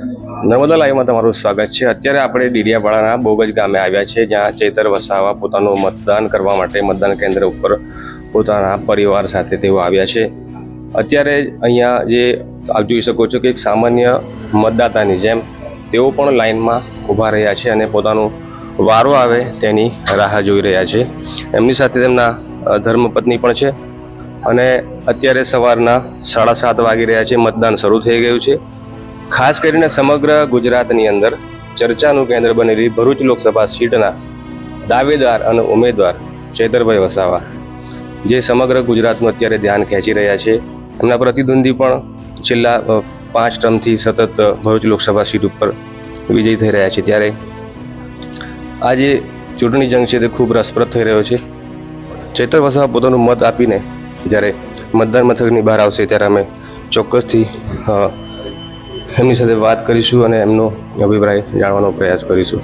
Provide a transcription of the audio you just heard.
નર્મદા લાઈવમાં તમારું સ્વાગત છે. અત્યારે આપણે ડીડિયાપાડાના બોગજ ગામે આવ્યા છે, જ્યાં ચેતર વસાવા પોતાનું મતદાન કરવા માટે મતદાન કેન્દ્ર ઉપર પોતાના પરિવાર સાથે તેઓ આવ્યા છે. અત્યારે અહીંયા જે આપ જોઈ શકો છો કે એક સામાન્ય મતદાતાની જેમ તેઓ પણ લાઈનમાં ઊભા રહ્યા છે અને પોતાનું વારો આવે તેની રાહ જોઈ રહ્યા છે. એમની સાથે તેમના ધર્મપત્ની પણ છે અને અત્યારે સવારના સાડા સાત વાગી રહ્યા છે, મતદાન શરૂ થઈ ગયું છે. ખાસ કરીને સમગ્ર ગુજરાતની અંદર ચર્ચાનું કેન્દ્ર બનેલી ભરૂચ લોકસભા સીટના દાવેદાર અને ઉમેદવાર ચેતરભાઈ વસાવા, જે સમગ્ર ગુજરાતનું અત્યારે ધ્યાન ખેંચી રહ્યા છે. એમના પ્રતિદ્વંદી પણ છેલ્લા પાંચ ટર્મથી સતત ભરૂચ લોકસભા સીટ ઉપર વિજયી થઈ રહ્યા છે. ત્યારે આ જે ચૂંટણી જંગ છે તે ખૂબ રસપ્રદ થઈ રહ્યો છે. ચેતર વસાવા પોતાનું મત આપીને જ્યારે મતદાન મથકની બહાર આવશે ત્યારે અમે ચોક્કસથી એમની સાથે વાત કરીશું અને એમનો અભિપ્રાય જાણવાનો પ્રયાસ કરીશું.